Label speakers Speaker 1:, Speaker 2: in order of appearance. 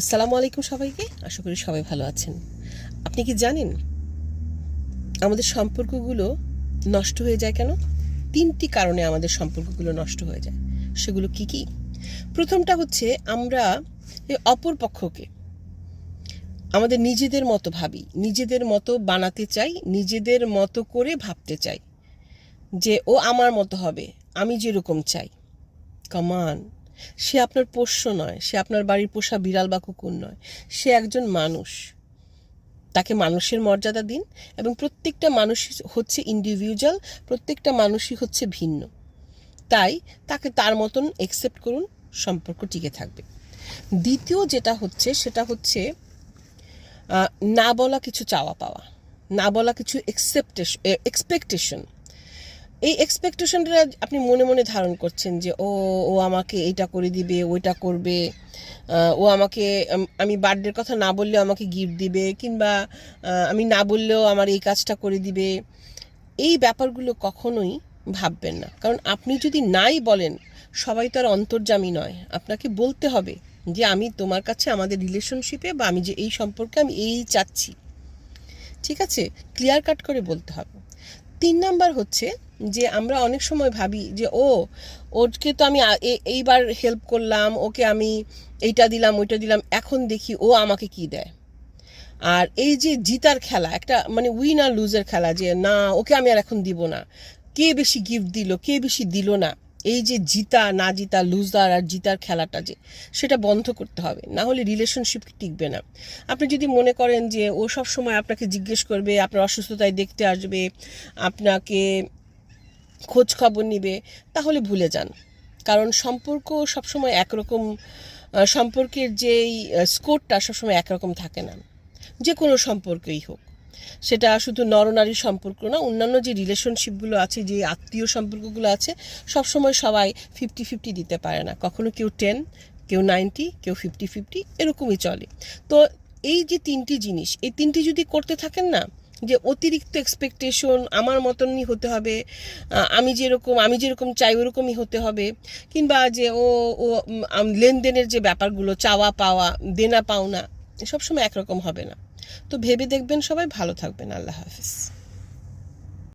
Speaker 1: আসসালামু আলাইকুম সবাইকে। আশা করি সবাই ভালো আছেন। আপনি কি জানেন আমাদের সম্পর্কগুলো নষ্ট হয়ে যায় কেন? তিনটি কারণে আমাদের সম্পর্কগুলো নষ্ট হয়ে যায়। সেগুলো কি কি? প্রথমটা হচ্ছে আমরা অপর পক্ষকে আমাদের নিজেদের মতো ভাবি, নিজেদের মতো বানাতে চাই, নিজেদের মতো করে ভাবতে চাই যে ও আমার মতো হবে, আমি যেরকম চাই। কমান সে আপনার পোষ্য নয়, সে আপনার বাড়ির পোষা বিড়াল বা কুকুর নয়, সে একজন মানুষ। তাকে মানুষের মর্যাদা দিন এবং প্রত্যেকটা মানুষ হচ্ছে ইন্ডিভিজুয়াল প্রত্যেকটা মানুষই হচ্ছে ভিন্ন। তাই তাকে তার মতন একসেপ্ট করুন, সম্পর্ক টিকে থাকবে। দ্বিতীয় যেটা হচ্ছে, সেটা হচ্ছে না বলা কিছু চাওয়া পাওয়া, না বলা কিছু এক্সেপ্টেশন এক্সপেকটেশন এই এক্সপেকটেশনটা আপনি মনে মনে ধারণ করছেন যে, ও ও আমাকে এইটা করে দিবে, ওইটা করবে ও আমাকে, আমি বার্থডের কথা না বললেও আমাকে গিফট দিবে কিংবা আমি না বললেও আমার এই কাজটা করে দিবে। এই ব্যাপারগুলো কখনোই ভাববেন না। কারণ আপনি যদি নাই বলেন, সবাই তো আর অন্তর্জামী নয়। আপনাকে বলতে হবে যে, আমি তোমার কাছে আমাদের রিলেশনশিপে বা আমি যে এই সম্পর্কে আমি এই চাচ্ছি। ঠিক আছে? ক্লিয়ার কাট করে বলতে হবে। তিন নাম্বার হচ্ছে যে আমরা অনেক সময় ভাবি যে, ও, ওকে তো আমি এইবার হেল্প করলাম, ওকে আমি এইটা দিলাম, ওইটা দিলাম, এখন দেখি ও আমাকে কি দেয়। আর এই যে জিতার খেলা, একটা মানে উইন আর লুজের খেলা যে, না, ওকে আমি আর এখন দিব না। কে বেশি গিফট দিল, কে বেশি দিল না? এই যে জিতা, না জিতা লুজার আর জিতার খেলাটা যে, সেটা বন্ধ করতে হবে। না হলে রিলেশনশিপ টিকবে না। আপনি যদি মনে করেন যে, ও সব সময় আপনাকে জিজ্ঞেস করবে, আপনার অসুস্থতায় দেখতে আসবে, আপনাকে খোঁজ খবর নিবে, তাহলে ভুলে যান। কারণ সম্পর্ক সবসময় একরকম সম্পর্কের যেই স্কোরটা সবসময় একরকম থাকে না। যে কোনো সম্পর্কই হোক। সেটা শুধু নরনারী সম্পর্ক না, অন্যান্য যে রিলেশনশিপগুলো আছে, যে আত্মীয় সম্পর্কগুলো আছে, সবসময় সবাই ফিফটি ফিফটি দিতে পারে না। কখনো কেউ টেন কেউ নাইনটি কেউ ফিফটি ফিফটি এরকমই চলে। তো এই যে তিনটি জিনিস, এই তিনটি যদি করতে থাকেন না, যে অতিরিক্ত এক্সপেকটেশন আমার মতনই হতে হবে আমি যেরকম আমি যেরকম চাই ওরকমই হতে হবে, কিংবা যে ও ও লেনদেনের যে ব্যাপারগুলো চাওয়া পাওয়া দেনা পাওনা সবসময় একরকম হবে না। তো ভেবে দেখবেন সবাই ভালো থাকবেন। আল্লাহ হাফিজ।